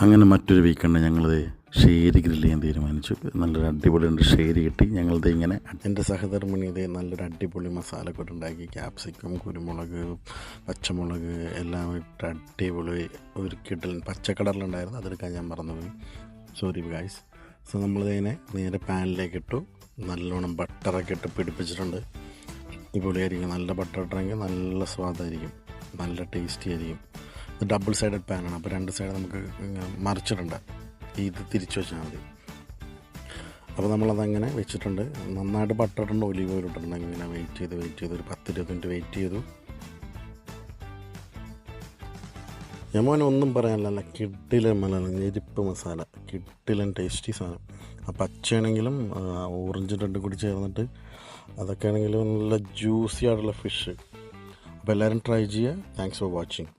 അങ്ങനെ മറ്റൊരു വീക്കെൻഡ് ഞങ്ങളത് ഷേരി ഗ്രില്ല് ചെയ്യാൻ തീരുമാനിച്ചു. നല്ലൊരു അടിപൊളി ഉണ്ട് ഷേരി കിട്ടി. ഞങ്ങളത് ഇങ്ങനെ എന്റെ സഹധർമ്മിണി ഇത് നല്ലൊരു അടിപൊളി മസാല ഒക്കെ ഉണ്ടാക്കി. ക്യാപ്സിക്കം കുരുമുളക് പച്ചമുളക് എല്ലാം ഇട്ട് അടിപൊളി ഒരു കിട്ടൽ പച്ചക്കളറിലുണ്ടായിരുന്നു അതെടുക്കാൻ ഞാൻ മറന്നുപോയി. സോറി ഗായ്സ് സോ നമ്മളിതിനെ നേരെ പാനിലേക്ക് ഇട്ടു. നല്ലോണം ബട്ടറൊക്കെ ഇട്ട് പിടിപ്പിച്ചിട്ടുണ്ട്. അടിപൊളിയായിരിക്കും. നല്ല ബട്ടർ ഇട്ടെങ്കിൽ നല്ല സ്വാദായിരിക്കും. നല്ല ടേസ്റ്റി ആയിരിക്കും. ഡബിൾ സൈഡഡ് പാനാണ്. അപ്പോൾ രണ്ട് സൈഡ് നമുക്ക് മറിച്ചിടണ്ട. ഇത് തിരിച്ചു വെച്ചാൽ മതി. അപ്പോൾ നമ്മളതങ്ങനെ വെച്ചിട്ടുണ്ട്. നന്നായിട്ട് ബട്ടറിട്ടുണ്ട് ഒലിവ് ഓയിൽ ഇട്ടിട്ടുണ്ട്. ഇങ്ങനെ വെയിറ്റ് ചെയ്ത് വെയിറ്റ് ചെയ്ത് ഒരു പത്ത് ഇരുപത് മിനിറ്റ് വെയിറ്റ് ചെയ്തു. യമോനെ ഒന്നും പറയാനില്ല കിഡിലൻ മല ഞെരിപ്പ് മസാല. കിഡിലൻ ടേസ്റ്റി സാധനം. ആ പച്ചയാണെങ്കിലും ഓറഞ്ച് റെഡ് കൂടി ചേർന്നിട്ട് അതൊക്കെ ആണെങ്കിലും നല്ല ജ്യൂസി ആയിട്ടുള്ള ഫിഷ് അപ്പോൾ എല്ലാവരും ട്രൈ ചെയ്യുക. Thanks for watching